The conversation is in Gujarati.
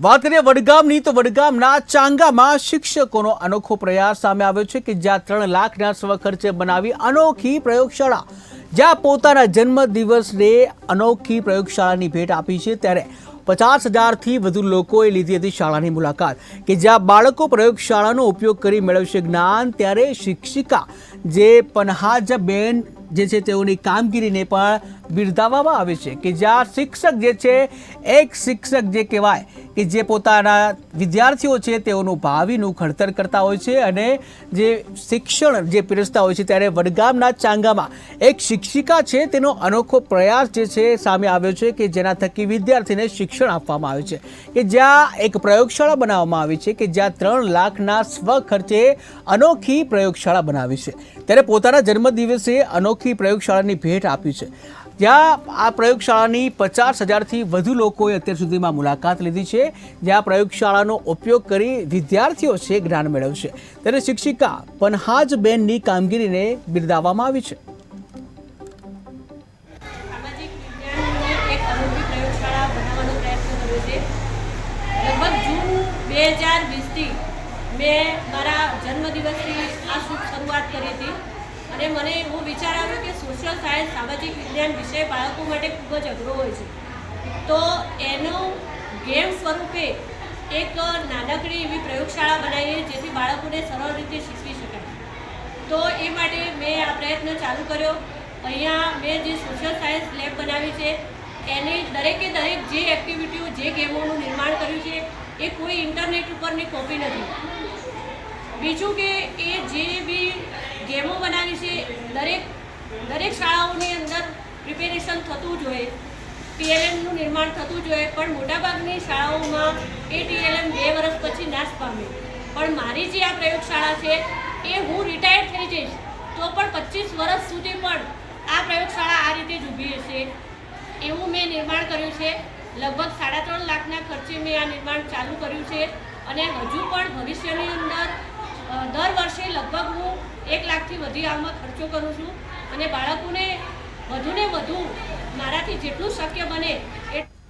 વાત કરીએ વડગામની, તો વડગામના ચાંગામાં શિક્ષકોનો અનોખો પ્રયાસ સામે આવ્યો છે કે જ્યાં ત્રણ લાખના સ્વખર્ચે બનાવી અનોખી પ્રયોગશાળા. જ્યાં પોતાના જન્મદિવસને અનોખી પ્રયોગશાળાની ભેટ આપી છે, ત્યારે પચાસ હજારથી વધુ લોકોએ લીધી હતી શાળાની મુલાકાત. કે જ્યાં બાળકો પ્રયોગશાળાનો ઉપયોગ કરી મેળવશે જ્ઞાન, ત્યારે શિક્ષિકા જે પનહાજાબેન જે છે તેઓની કામગીરીને પણ બિરદાવવામાં આવે છે. કે જ્યાં શિક્ષક જે છે, એક શિક્ષક જે કહેવાય કે જે પોતાના વિદ્યાર્થીઓ છે તેઓનું ભાવિનું ઘડતર કરતા હોય છે અને જે શિક્ષણ જે પીરસતા હોય છે ત્યારે વડગામના ચાંગામાં એક શિક્ષિકા છે તેનો અનોખો પ્રયાસ જે છે સામે આવ્યો છે કે જેના થકી વિદ્યાર્થીને શિક્ષણ આપવામાં આવે છે. કે જ્યાં એક પ્રયોગશાળા બનાવવામાં આવી છે કે જ્યાં ત્રણ લાખના સ્વ ખર્ચે અનોખી પ્રયોગશાળા બનાવી છે. ત્યારે પોતાના જન્મદિવસે અનોખી પ્રયોગશાળાની ભેટ આપી છે. જ્યાં આ પ્રયોગશાળાની પચાસ હજારથી વધુ લોકોએ અત્યાર સુધીમાં મુલાકાત લીધી છે, જ્યાં પ્રયોગશાળાનો ઉપયોગ કરી વિદ્યાર્થીઓ છે જ્ઞાન મેળવશે. ત્યારે શિક્ષિકા પનહાજબેનની કામગીરીને બિરદાવવામાં આવી છે. બે હજાર વીસથી મેં મારા જન્મદિવસથી આ શરૂઆત કરી હતી. અને મને એવો વિચાર સાયન્સ સામાજિક વિજ્ઞાન વિષય બાળકો માટે ખૂબ જ અઘરો હોય છે. તો એનું ગેમ સ્વરૂપે એક નાનકડી એવી પ્રયોગશાળા બનાવીએ જેથી બાળકોને સરળ રીતે શીખવી શકાય. તો એ માટે મેં આ પ્રયત્ન ચાલુ કર્યો. અહીંયા મેં જે સોશિયલ સાયન્સ લેબ બનાવી છે, એની દરેકે દરેક જે એક્ટિવિટીઓ જે ગેમોનું નિર્માણ કર્યું છે, એ કોઈ ઇન્ટરનેટ ઉપરની કોપી નથી. બીજું કે એ જે બી ગેમો બનાવી છે, દરેક દરેક શાળાઓની અંદર પ્રિપેરેશન થતું જોઈએ ટીએલએમનું નિર્માણ થતું જોઈએ પણ મોટાભાગની શાળાઓમાં એ ટીએલએમ બે વર્ષ પછી નાશ પામે. પણ મારી જે આ પ્રયોગશાળા છે, એ હું રિટાયર થઈ જઈશ, તો પણ પચીસ વર્ષ સુધી પણ આ પ્રયોગશાળા આ રીતે જ ઊભી હશે. એવું મેં નિર્માણ કર્યું છે. લગભગ સાડા ત્રણ લાખના ખર્ચે મેં આ નિર્માણ ચાલુ કર્યું છે. અને હજુ પણ ભવિષ્યની અંદર દર વર્ષે લગભગ હું એક લાખથી વધી આમાં ખર્ચો કરું છું. અને બાળકોને વધુને વધુ મારાથી જેટલું શક્ય બને એ